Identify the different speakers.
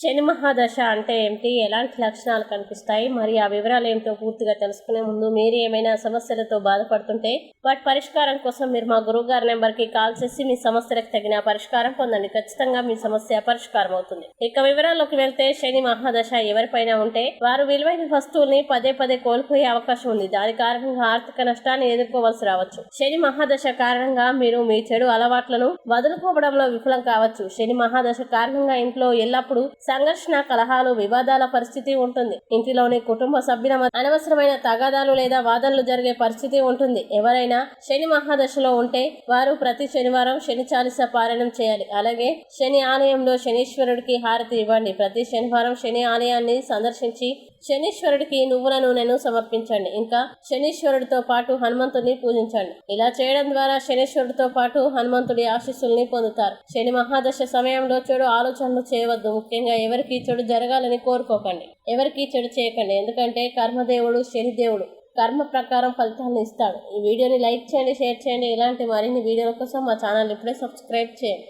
Speaker 1: శని మహాదశ అంటే ఏమిటి? ఎలాంటి లక్షణాలు కనిపిస్తాయి? మరి ఆ వివరాలు ఏమిటో పూర్తిగా తెలుసుకునే ముందు మీరు ఏమైనా సమస్యలతో బాధపడుతుంటే వాటి పరిష్కారం కోసం మీరు మా గురువు గారి నెంబర్కి కాల్ చేసి మీ సమస్యలకు తగిన పరిష్కారం పొందండి. ఖచ్చితంగా మీ సమస్య పరిష్కారం అవుతుంది. ఇక వివరాల్లోకి వెళ్తే శని మహాదశ ఎవరిపైన ఉంటే వారు విలువైన వస్తువుల్ని పదే పదే కోల్పోయే అవకాశం ఉంది. దాని కారణంగా ఆర్థిక నష్టాన్ని ఎదుర్కోవాల్సి రావచ్చు. శని మహాదశ కారణంగా మీరు మీ చెడు అలవాట్లను వదులుకోవడంలో విఫలం కావచ్చు. శని మహాదశ కారణంగా ఇంట్లో ఎల్లప్పుడూ సంఘర్షణ కలహాలు వివాదాల పరిస్థితి ఉంటుంది. ఇంటిలోని కుటుంబ సభ్యుల అనవసరమైన తగాదాలు లేదా వాదనలు జరిగే పరిస్థితి ఉంటుంది. ఎవరైనా శని మహాదశలో ఉంటే వారు ప్రతి శనివారం శని చాలిస పారాయణం చేయాలి. అలాగే శని ఆలయంలో శనీశ్వరుడికి హారతి ఇవ్వండి. ప్రతి శనివారం శని ఆలయాన్ని సందర్శించి శనీశ్వరుడికి నువ్వుల నూనెను సమర్పించండి. ఇంకా శనీశ్వరుడితో పాటు హనుమంతుడిని పూజించండి. ఇలా చేయడం ద్వారా శనీశ్వరుడితో పాటు హనుమంతుడి ఆశీస్సుల్ని పొందుతారు. శని మహాదశ సమయంలో చెడు ఆలోచనలు చేయవద్దు. ముఖ్యంగా ఎవరికి చెడు జరగాలని కోరుకోకండి. ఎవరికి చెడు చేయకండి. ఎందుకంటే కర్మదేవుడు శనిదేవుడు కర్మ ప్రకారం ఫలితాలను ఇస్తాడు. ఈ వీడియోని లైక్ చేయండి షేర్ చేయండి. ఇలాంటి మరిన్ని వీడియోల కోసం మా ఛానల్ ఇప్పుడే సబ్స్క్రైబ్ చేయండి.